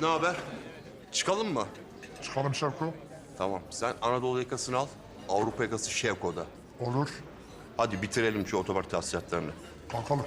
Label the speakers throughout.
Speaker 1: ne haber? Çıkalım mı?
Speaker 2: Çıkalım Şevko.
Speaker 1: Tamam. Sen Anadolu yakasını al. Avrupa yakası Şevko'da.
Speaker 2: Olur.
Speaker 1: Hadi bitirelim şu otopark tahsilatlarını.
Speaker 2: Kalkalım.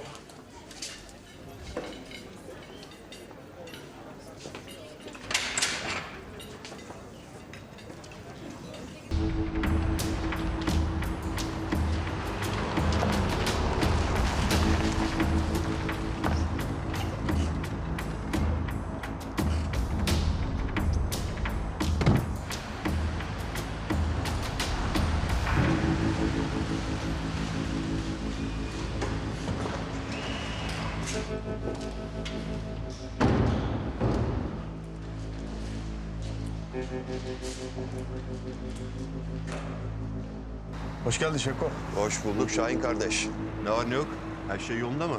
Speaker 3: Hoş geldin Şeko.
Speaker 1: Hoş bulduk Şahin kardeş. Ne var ne yok? Her şey yolunda mı?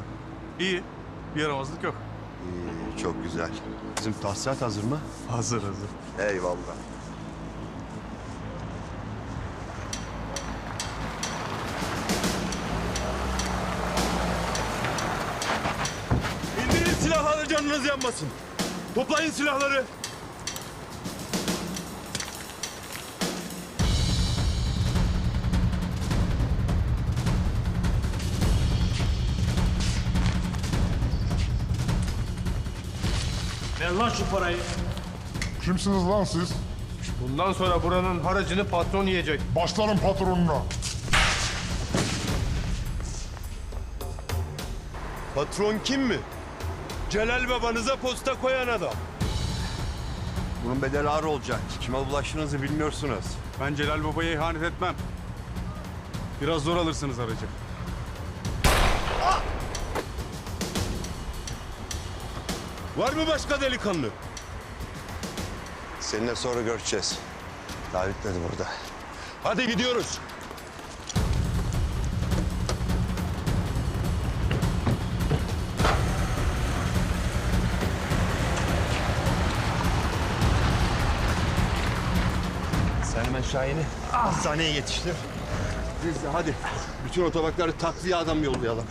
Speaker 3: İyi. Bir yaramazlık yok.
Speaker 1: İyi, çok güzel. Bizim tahsilat hazır mı?
Speaker 3: Hazır hazır.
Speaker 1: Eyvallah.
Speaker 3: İndirin silahları canınız yanmasın. Toplayın silahları.
Speaker 4: Ver lan şu parayı.
Speaker 2: Kimsiniz lan siz?
Speaker 3: Bundan sonra buranın haracını patron yiyecek.
Speaker 2: Başlarım patronuna.
Speaker 3: Patron kim mi? Celal babanıza posta koyan adam.
Speaker 1: Bunun bedeli ağır olacak. Kime bulaştığınızı bilmiyorsunuz.
Speaker 5: Ben Celal Baba'ya ihanet etmem. Biraz zor alırsınız aracı.
Speaker 3: Var mı başka delikanlı?
Speaker 1: Seninle sonra görüşeceğiz. Daha bitmedi burada.
Speaker 3: Hadi gidiyoruz.
Speaker 1: Sen hemen Şahin'i hastaneye yetiştir. Biz de hadi bütün otoparkları takviye adam yollayalım.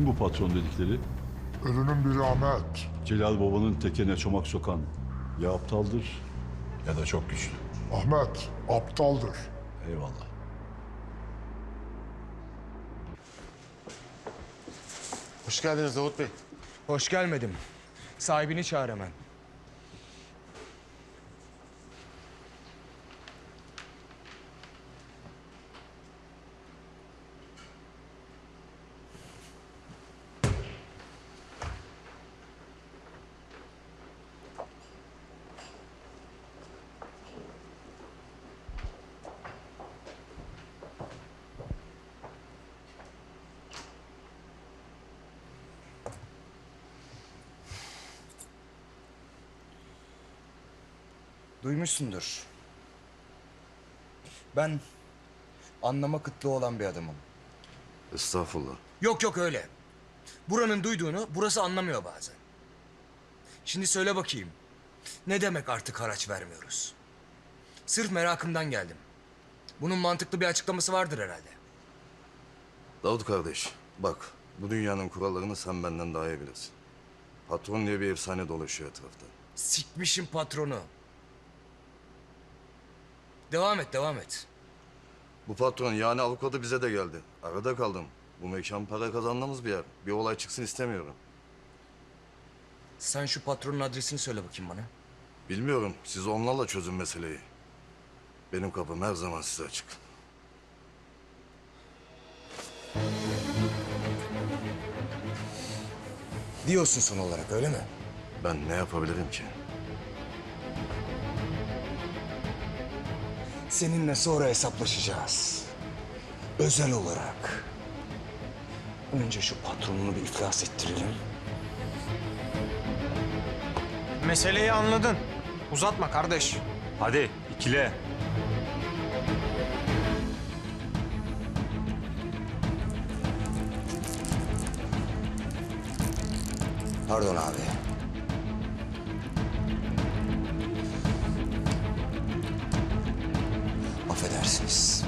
Speaker 6: Kim bu patron dedikleri?
Speaker 2: Ölünün biri Ahmet.
Speaker 6: Celal Baba'nın tekene çomak sokan. Ya aptaldır ya da çok güçlü.
Speaker 2: Ahmet aptaldır.
Speaker 6: Eyvallah.
Speaker 3: Hoş geldiniz Davut Bey.
Speaker 7: Hoş gelmedim. Sahibini çağır hemen. Duymuşsundur. Ben anlama kıtlığı olan bir adamım.
Speaker 3: Estağfurullah.
Speaker 7: Yok yok öyle. Buranın duyduğunu burası anlamıyor bazen. Şimdi söyle bakayım. Ne demek artık haraç vermiyoruz? Sırf merakımdan geldim. Bunun mantıklı bir açıklaması vardır herhalde.
Speaker 8: Davut kardeş, bak bu dünyanın kurallarını sen benden daha iyi bilirsin. Patron diye bir efsane dolaşıyor etrafta.
Speaker 7: Sikmişim patronu. Devam et, devam et.
Speaker 8: Bu patron yani avukatı bize de geldi. Arada kaldım. Bu mekan para kazandığımız bir yer. Bir olay çıksın istemiyorum.
Speaker 7: Sen şu patronun adresini söyle bakayım bana.
Speaker 8: Bilmiyorum, siz onlarla çözün meseleyi. Benim kapım her zaman size açık.
Speaker 7: Diyorsun son olarak öyle mi?
Speaker 8: Ben ne yapabilirim ki?
Speaker 7: Seninle sonra hesaplaşacağız. Özel olarak. Önce şu patronunu bir iflas ettirelim.
Speaker 9: Meseleyi anladın. Uzatma kardeş.
Speaker 5: Hadi ikile.
Speaker 7: Pardon abi. Affedersiniz.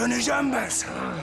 Speaker 3: Döneceğim ben sana.